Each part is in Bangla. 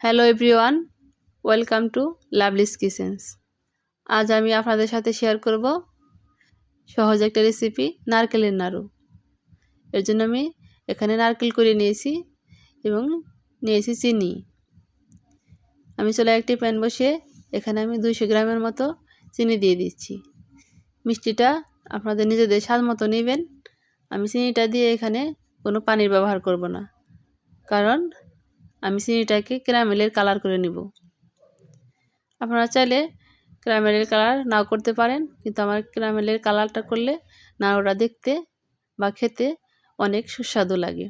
Hello everyone welcome to Lovely's kitchens আজ আমি আপনাদের সাথে শেয়ার করব সহজ একটা রেসিপি নারকেলের নাড়ু। এর জন্য আমি এখানে নারকেল করে নিয়েছি এবং নিয়েছি চিনি। আমি চলে একটি প্যান বসিয়ে এখানে আমি দুইশো গ্রামের মতো চিনি দিয়ে দিচ্ছি। মিষ্টিটা আপনাদের নিজেদের স্বাদ মতো নেবেন। আমি চিনিটা দিয়ে এখানে কোনো পানির ব্যবহার করব না। কারণ আমি চিনিটাকে ক্যারামেলের কালার করে নিব। আপনারা চাইলে ক্যারামেলের কালার নাও করতে পারেন, কিন্তু আমার ক্যারামেলের কালারটা করলে নাড়ুটা দেখতে বা খেতে অনেক সুস্বাদু লাগে।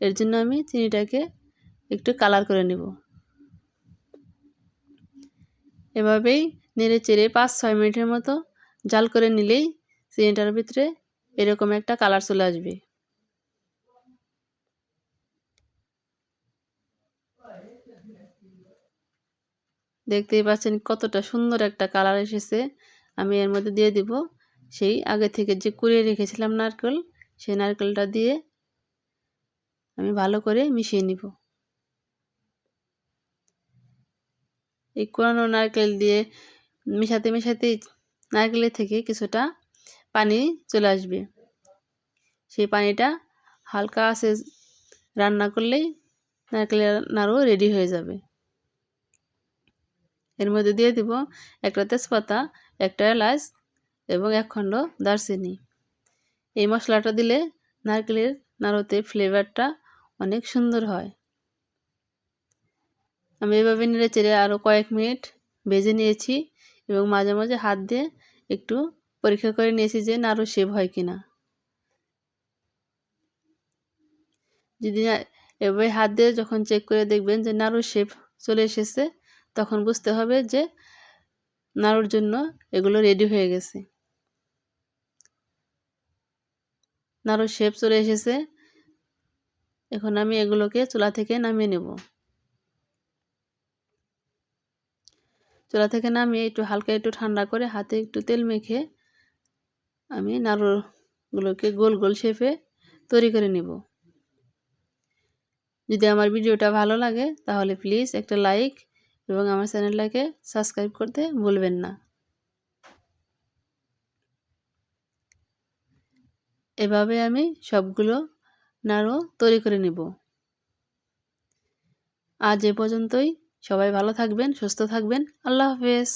এর জন্য আমি চিনিটাকে একটু কালার করে নেব। এভাবেই নেড়ে চেড়ে পাঁচ ছয় মিনিটের মতো জাল করে নিলেই চিনিটার ভিতরে এরকম একটা কালার চলে আসবে। দেখতেই পাচ্ছেন কতটা সুন্দর একটা কালার এসেছে। আমি এর মধ্যে দিয়ে দিব সেই আগে থেকে যে কুড়িয়ে রেখেছিলাম নারকেল, সেই নারকেলটা দিয়ে আমি ভালো করে মিশিয়ে নিব। এই কোরানো নারকেল দিয়ে মিশাতে মিশাতে নারকেলের থেকে কিছুটা পানি চলে আসবে। সেই পানিটা হালকা আছে রান্না করলেই নারকেলের নাড়ু রেডি হয়ে যাবে। এর মধ্যে দিয়ে দিব একটা তেজপাতা, একটা এলাচ এবং এক খণ্ড দারচিনি। এই মশলাটা দিলে নারকেলের নাড়ুতে ফ্লেভারটা অনেক সুন্দর হয়। আমি এভাবে নেড়ে চেড়ে আরও কয়েক মিনিট ভেজে নিয়েছি এবং মাঝে মাঝে হাত দিয়ে একটু পরীক্ষা করে নিয়েছি যে নাড়ু সেভ হয় কিনা। যদি এভাবে হাত দিয়ে যখন চেক করে দেখবেন যে নাড়ুর শেপ চলে এসেছে, তখন বুঝতে হবে যে নাড়ুর জন্য এগুলো রেডি হয়ে গেছে। নাড়ুর শেপ চলে এসেছে। এখন আমি এগুলোকে চুলা থেকে নামিয়ে নেব। চুলা থেকে নামিয়ে একটু হালকা একটু ঠান্ডা করে হাতে একটু তেল মেখে আমি নাড়ুগুলোকে গোল গোল শেপে তৈরি করে নেব। যদি আমার ভিডিওটা ভালো লাগে, তাহলে প্লিজ একটা লাইক এবং আমার চ্যানেলটাকে সাবস্ক্রাইব করতে ভুলবেন না। এভাবে আমি সবগুলো নাড়ু তৈরি করে নেব। আজ এ পর্যন্তই। সবাই ভালো থাকবেন, সুস্থ থাকবেন। আল্লাহ হাফেজ।